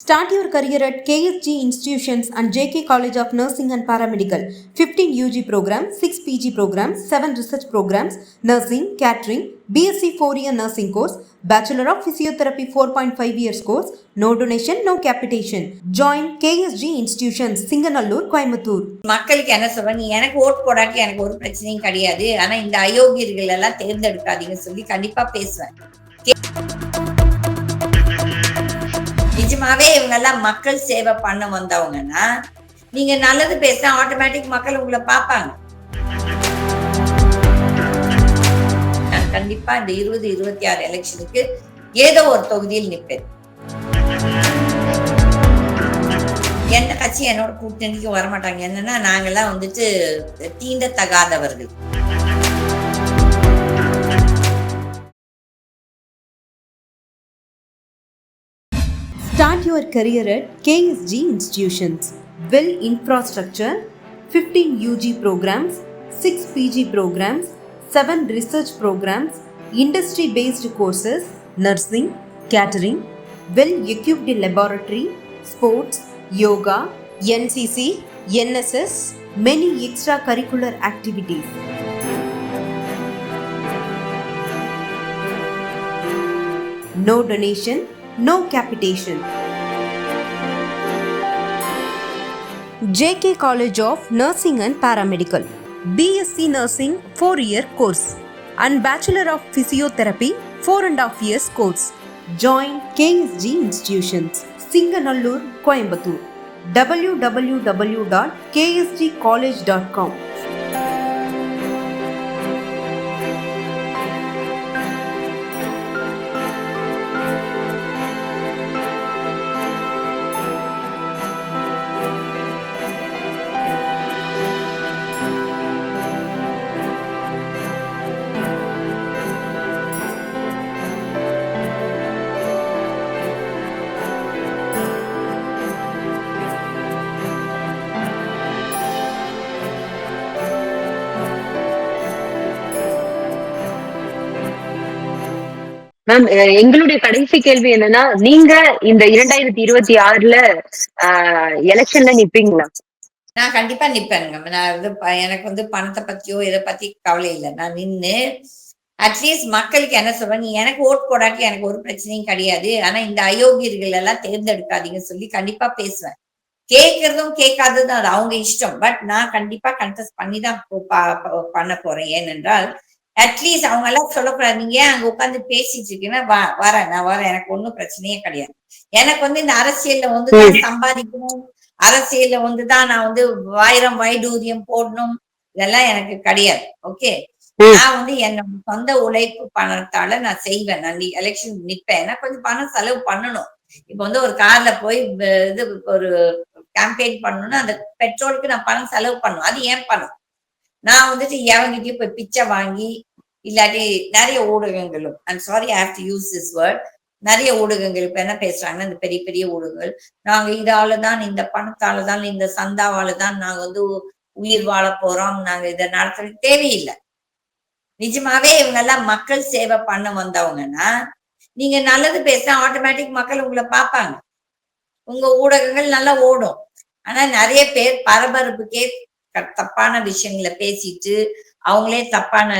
Start your career at KSG Institutions and JK College of Nursing and Paramedical. 15 UG programs, 6 PG programs, 7 research programs, nursing, catering, BSc 4-year nursing course, Bachelor of Physiotherapy 4.5 years course, no donation, no capitation. Join KSG Institutions, Singanallur, Coimbatore. மக்களுக்கு என்ன சொல்றேன் நீ எனக்கு vote போடாட்டி எனக்கு ஒரு பிரச்சனையும் கிடையாது ஆனா இந்த அயோக்கியர்கள் எல்லாம் தேர்ந்தெடுக்காதீங்கன்னு சொல்லி கண்டிப்பா பேசுவேன் கே- நிஜமாவே இவங்க எல்லாம் மக்கள் சேவை பண்ண வந்தவங்கன்னா நீங்க நல்லது பேசினா ஆட்டோமேட்டிக் மக்கள் உங்களை பார்ப்பாங்க. கண்டிப்பா இந்த இருபது இருபத்தி ஆறு எலெக்ஷனுக்கு ஏதோ ஒரு தொகுதியில் நிற்பேன் எந்த கட்சி என்னோட கூட்டணிக்கு வரமாட்டாங்க. என்னன்னா நாங்கெல்லாம் வந்துட்டு தீண்டத்தகாதவர்கள். Start your career at KSG Institutions. Well infrastructure, 15 UG programs, 6 PG programs, 7 research programs, industry based courses, nursing, catering, well equipped laboratory, sports, yoga, NCC, NSS, many extracurricular activities. No donation, no capitation. JK College of Nursing and Paramedical. BSc Nursing 4 year course and Bachelor of Physiotherapy 4 and a half years course. Join KSG Institutions, Singanallur, Coimbatore. www.ksgcollege.com. Ma'am எங்களுடைய கடைசி கேள்வி என்னன்னா நீங்க இந்த இரண்டாயிரத்தி இருபத்தி ஆறுல எலெக்ஷன்ல நிப்பீங்களா? நான் கண்டிப்பா நிப்பேனுங்க. நான் வந்து எனக்கு வந்து பணத்தை பத்தியோ இதை பத்தி கவலை இல்லை. நான் நின்னு அட்லீஸ்ட் மக்களுக்கு என்ன சொல்றேன் நீ எனக்கு ஓட் போடாட்டி எனக்கு ஒரு பிரச்சனையும் கிடையாது. ஆனா இந்த அயோக்கியர்கள் எல்லாம் தேர்ந்தெடுக்காதீங்கன்னு சொல்லி கண்டிப்பா பேசுவேன். கேட்கறதும் கேட்காததும் அது அவங்க இஷ்டம். பட் நான் கண்டிப்பா கண்டெஸ்ட் பண்ணி தான் பண்ண போறேன். ஏனென்றால் அட்லீஸ்ட் அவங்க எல்லாம் சொல்லக்கூடாது. நீங்க ஏன் அங்க உட்காந்து பேசிட்டு இருக்கீங்கன்னா வா- வரேன் நான் வரேன். எனக்கு ஒண்ணும் பிரச்சனையே கிடையாது. எனக்கு வந்து இந்த அரசியல்ல வந்து தான் சம்பாதிக்கணும். அரசியல்ல வந்து தான் நான் வந்து ஆயிரம் வைடூரியம் போடணும். இதெல்லாம் எனக்கு கிடையாது. ஓகே. நான் வந்து என்னோட சொந்த உழைப்பு பணத்தால நான் செய்வேன். நான் எலெக்ஷன் நிப்பேன். ஏன்னா கொஞ்சம் பணம் செலவு பண்ணணும். இப்ப வந்து ஒரு கார்ல போய் இது ஒரு கேம்பெயின் பண்ணணும்னா அந்த பெட்ரோலுக்கு நான் பணம் செலவு பண்ணணும் அது ஏன் பணம்? நான் வந்துட்டு எவங்கிட்டயும் போய் பிச்சை வாங்கி இல்லாட்டி நிறைய ஊடகங்களும் I'm sorry I have to use this word நிறைய ஊடகங்கள் இப்ப என்ன பேசுறாங்கன்னா இந்த பெரிய பெரிய ஊடகங்கள். நாங்க இதால தான் இந்த பணத்தால தான் இந்த சந்தாவால தான் நாங்க வந்து உயிர் வாழ போறோம். நாங்க இதை நடத்துறது தேவையில்லை. நிஜமாவே இவங்க எல்லாம் மக்கள் சேவை பண்ண வந்தவங்கன்னா நீங்க நல்லது பேசினா ஆட்டோமேட்டிக் மக்கள் உங்களை பார்ப்பாங்க. உங்க ஊடகங்கள் நல்லா ஓடும். ஆனா நிறைய பேர் பரபரப்புக்கே தப்பான விஷயங்களை பேசிட்டு அவங்களே தப்பான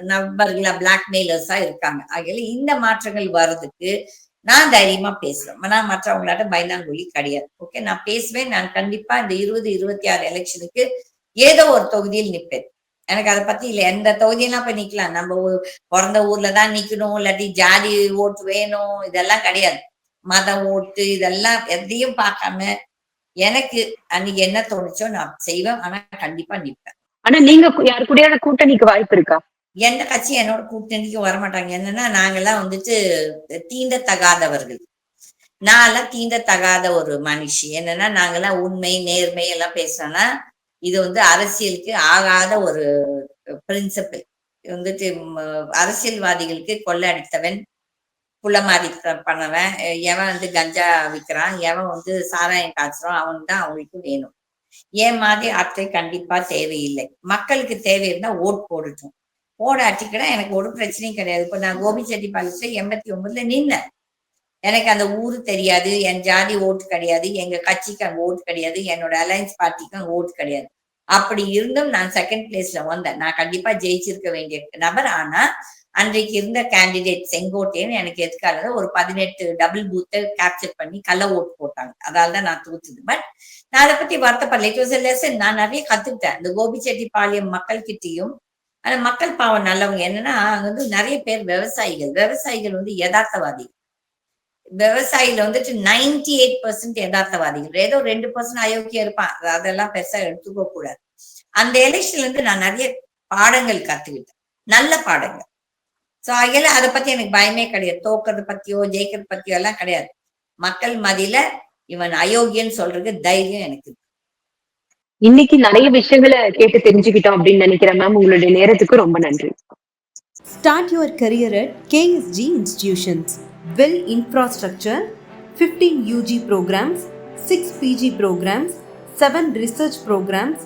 நபர்களா பிளாக்மெயிலர்ஸா இருக்காங்க. ஆகையில இந்த மாற்றங்கள் வர்றதுக்கு நான் தைரியமா பேசுறேன். நான் மற்றவங்களாட்ட பயந்தாங்குழி கிடையாது. ஓகே நான் பேசுவேன். நான் கண்டிப்பா இந்த இருபது இருபத்தி ஆறு எலெக்ஷனுக்கு ஏதோ ஒரு தொகுதியில் நிற்பேன் எனக்கு அதை பத்தி இல்ல. எந்த தொகுதியெல்லாம் போய் நிக்கலாம். நம்ம பிறந்த ஊர்ல தான் நிக்கணும். இல்லாட்டி ஜாதி ஓட்டு வேணும். இதெல்லாம் கிடையாது. மத ஓட்டு இதெல்லாம் எதையும் பார்க்காம எனக்கு அன்னைக்கு என்ன தோணுச்சோ நான் செய்வேன். ஆனா கண்டிப்பா நிப்பேன். ஆனா நீங்க யாரு கூடயாவது கூட்டணிக்கு வாய்ப்பு இருக்கா? எந்த கட்சி என்னோட கூட்டணிக்கு வரமாட்டாங்க. என்னன்னா நாங்கெல்லாம் வந்துட்டு தீண்டத்தகாதவர்கள். நான்லாம் தீண்டத்தகாத ஒரு மனுஷி. என்னன்னா நாங்கெல்லாம் உண்மை நேர்மை எல்லாம் பேசணும்னா இது வந்து அரசியலுக்கு ஆகாத ஒரு பிரின்சிபல். வந்துட்டு அரசியல்வாதிகளுக்கு கொள்ளை அடித்தவன் புலமாரி பண்ணவன். எவன் வந்து கஞ்சா விற்கிறான் எவன் வந்து சாராயம் காய்ச்சுறான் அவன் தான் அவங்களுக்கு வேணும். ஏன் மாதிரி அத்தை கண்டிப்பா தேவையில்லை. மக்களுக்கு தேவை இருந்தா ஓட் போடட்டும். போடாட்டி கூட எனக்கு ஒரு பிரச்சனையும் கிடையாது. இப்போ நான் கோபிச்செட்டி கோபிச்செட்டிப்பாளையத்துல எண்பத்தி ஒன்பதுல நின்னேன். எனக்கு அந்த ஊரு தெரியாது என் ஜாதி ஓட்டு கிடையாது எங்க கட்சிக்கு அங்க ஓட்டு கிடையாது என்னோட அலையன்ஸ் பார்ட்டிக்கு அங்கே ஓட்டு கிடையாது. அப்படி இருந்தும் நான் செகண்ட் பிளேஸ்ல வந்தேன். நான் கண்டிப்பா ஜெயிச்சிருக்க வேண்டிய நபர். ஆனா அன்றைக்கு இருந்த கேண்டிடேட் செங்கோட்டையன் எனக்கு எதுக்காக ஒரு பதினெட்டு டபுள் பூத்தை கேப்சர் பண்ணி கள்ள ஓட்டு போட்டாங்க. அதால தான் நான் தூத்துது. பட் நான் அதை பத்தி வருத்தப்படல. இட் வாஸ் லெசன் நான் நிறைய கத்துக்கிட்டேன். இந்த கோபிச்செட்டிப்பாளையம் மக்கள் கிட்டயும் ஆனா மக்கள் பாவம் நல்லவங்க. என்னன்னா அங்க வந்து நிறைய பேர் விவசாயிகள். விவசாயிகள் வந்து யதார்த்தவாதி விவசாயில வந்துட்டு நைன்டி எயிட் பர்சன்ட் யதார்த்தவாதிகள் ஏதோ ரெண்டு பர்சன்ட் அயோக்கியம் இருப்பான். அதெல்லாம் பெருசா எடுத்துக்க கூடாது அந்த எலெக்ஷன்ல இருந்து நான் நிறைய பாடங்கள் கத்துக்கிட்டேன். நல்ல பாடங்கள். சோ ஆகையில அதை பத்தி எனக்கு பயமே கிடையாது தோக்கறது பத்தியோ ஜெயிக்கிறது பத்தியோ எல்லாம் கிடையாது மக்கள் மதியில இவன் அயோக்கியன்னு சொல்றது தைரியம் எனக்கு. இன்னைக்கு நிறைய விஷயங்களை கேட்டு தெரிஞ்சுக்கிட்டோம் அப்படின்னு நினைக்கிறேன் மேம் உங்களுடைய நேரத்துக்கு ரொம்ப நன்றி Start your career at KSG Institutions. Well infrastructure, 15 UG programs, 6 PG programs, 7 research programs,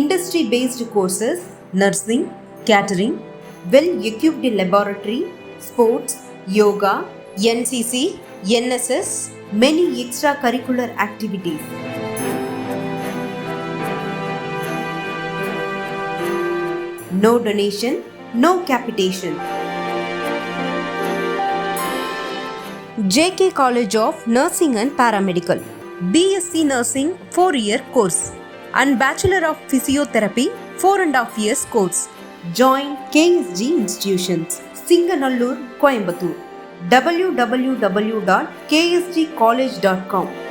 industry based courses, nursing, catering, well equipped laboratory, sports, yoga, NCC, NSS, many extracurricular activities. No donation, no capitation. JK College of Nursing and Paramedical. BSc Nursing 4 year course and Bachelor of Physiotherapy 4 and a half years course. Join KSG Institutions, Singanallur, Coimbatore. www.ksgcollege.com